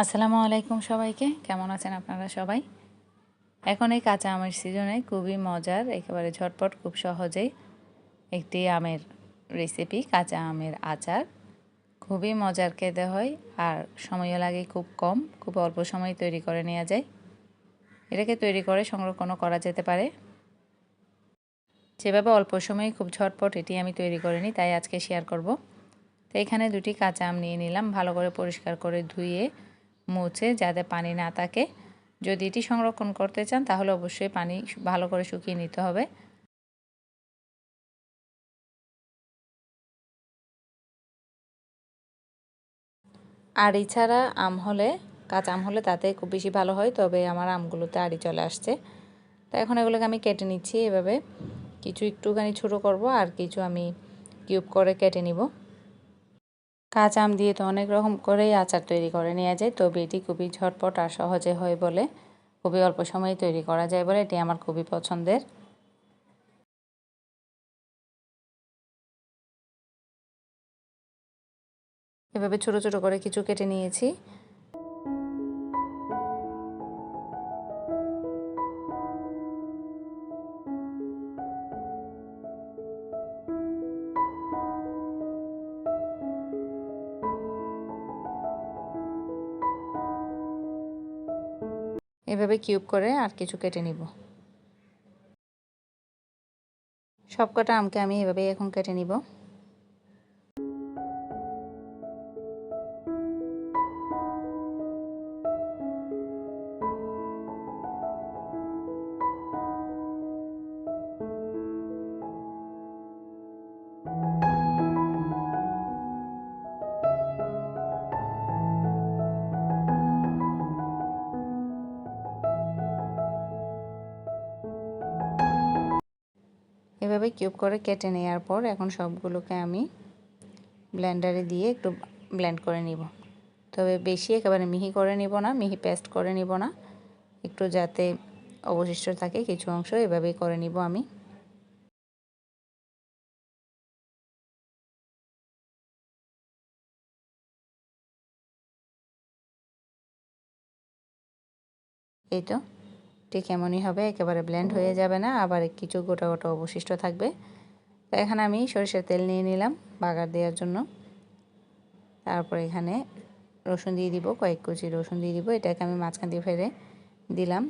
আসসালামু আলাইকুম সবাইকে। কেমন আছেন আপনারা সবাই? এখন এই কাঁচা আমের সিজনে খুবই মজার, একেবারে ঝটপট, খুব সহজেই একটি আমের রেসিপি কাঁচা আমের আচার। খুবই মজার খেতে হয়, আর সময়ও লাগে খুব কম, খুব অল্প সময় তৈরি করে নেওয়া যায়। এটাকে তৈরি করে সংরক্ষণও করা যেতে পারে। যেভাবে অল্প সময়ে খুব ঝটপট এটি আমি তৈরি করে নিই, তাই আজকে শেয়ার করব। তো এখানে দুটি কাঁচা আম নিয়ে নিলাম, ভালো করে পরিষ্কার করে ধুয়ে মুছে যাতে পানি না থাকে। যদি এটি সংরক্ষণ করতে চান, তাহলে অবশ্যই পানি ভালো করে শুকিয়ে নিতে হবে। আড়ি ছাড়া আম হলে, কাঁচা আম হলে তাতে খুব বেশি ভালো হয়, তবে আমার আমগুলোতে আড়ি চলে আসছে। তো এখন এগুলোকে আমি কেটে নিচ্ছি এভাবে। কিছু একটুখানি ছোটো করব আর কিছু আমি কিউব করে কেটে নিব। কাঁচা আম দিয়ে তো অনেক রকম করেই আচার তৈরি করে নেওয়া যায়। তবে এটি খুবই ঝটপট আর সহজে হয় বলে খুবই অল্প সময়ে তৈরি করা যায় বলে এটি আমার খুবই পছন্দের। এভাবে ছোট ছোট করে কিছু কেটে নিয়েছি। এভাবে কিউব করে আর কিছু কেটে নিব। সব কটা আমকে আমি এভাবে এখন কেটে নিব। এভাবে কিউব করে কেটে নেওয়ার পর এখন সবগুলোকে আমি ব্লেন্ডারে দিয়ে একটু ব্লেন্ড করে নিব। তবে বেশি একেবারে মিহি করে নিব না, মিহি পেস্ট করে নিব না। একটু যাতে অবশিষ্ট থাকে কিছু অংশ এভাবেই করে নিব আমি। এই তো। ঠিক এমনই হবে একেবারে ব্লেন্ড হয়ে যাবে না আবার কিছু গোটা গোটা অবশিষ্ট থাকবে। তো এখানে আমি সরিষার তেল নিয়ে নিলাম বাগার দেওয়ার জন্য। তারপর এখানে রসুন দিয়ে দিব কয়েক কুচি রসুন দিয়ে দিব এটাকে আমি মাঝখান দিয়ে ফেলে দিলাম।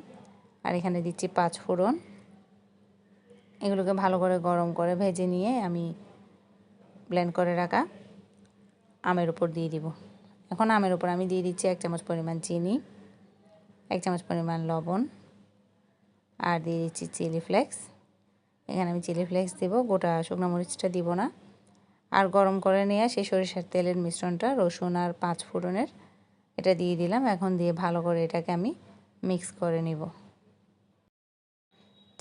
আর এখানে দিচ্ছি পাঁচ ফোড়ন। এগুলোকে ভালো করে গরম করে ভেজে নিয়ে আমি ব্লেন্ড করে রাখা আমের উপর দিয়ে দিব। এখন আমের উপর আমি দিয়ে দিচ্ছি এক চামচ পরিমাণ চিনি এক চামচ পরিমাণ লবণ। আর দিয়ে দিচ্ছি চিলি ফ্লেক্স। এখানে আমি চিলি ফ্লেক্স দেবো, গোটা শুকনো মরিচটা দিব না। আর গরম করে নেওয়া সেই সরিষার তেলের মিশ্রণটা, রসুন আর পাঁচ ফোড়নের, এটা দিয়ে দিলাম। এখন দিয়ে ভালো করে এটাকে আমি মিক্স করে নিব।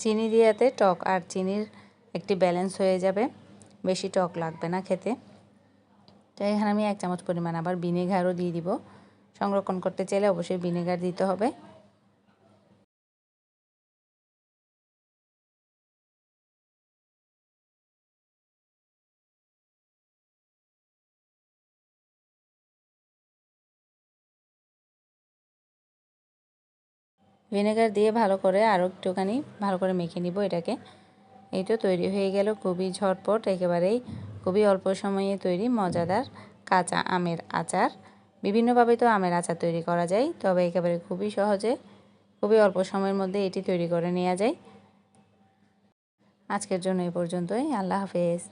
চিনি দিয়াতে টক আর চিনির একটি ব্যালেন্স হয়ে যাবে, বেশি টক লাগবে না খেতে। তো এখানে আমি এক চামচ পরিমাণ আবার ভিনেগারও দিয়ে দিব। সংরক্ষণ করতে চাইলে অবশ্যই ভিনেগার দিতে হবে। ভিনেগার দিয়ে ভালো করে আরও একটুখানি ভালো করে মেখে নিব এটাকে। এই তো তৈরি হয়ে গেল খুবই ঝটপট, একেবারেই খুবই অল্প সময়ে তৈরি মজাদার কাঁচা আমের আচার। বিভিন্নভাবে তো আমের আচার তৈরি করা যায়, তবে একেবারে খুবই সহজে, খুবই অল্প সময়ের মধ্যে এটি তৈরি করে নেওয়া যায়। আজকের জন্য এই পর্যন্তই, আল্লাহ হাফেজ।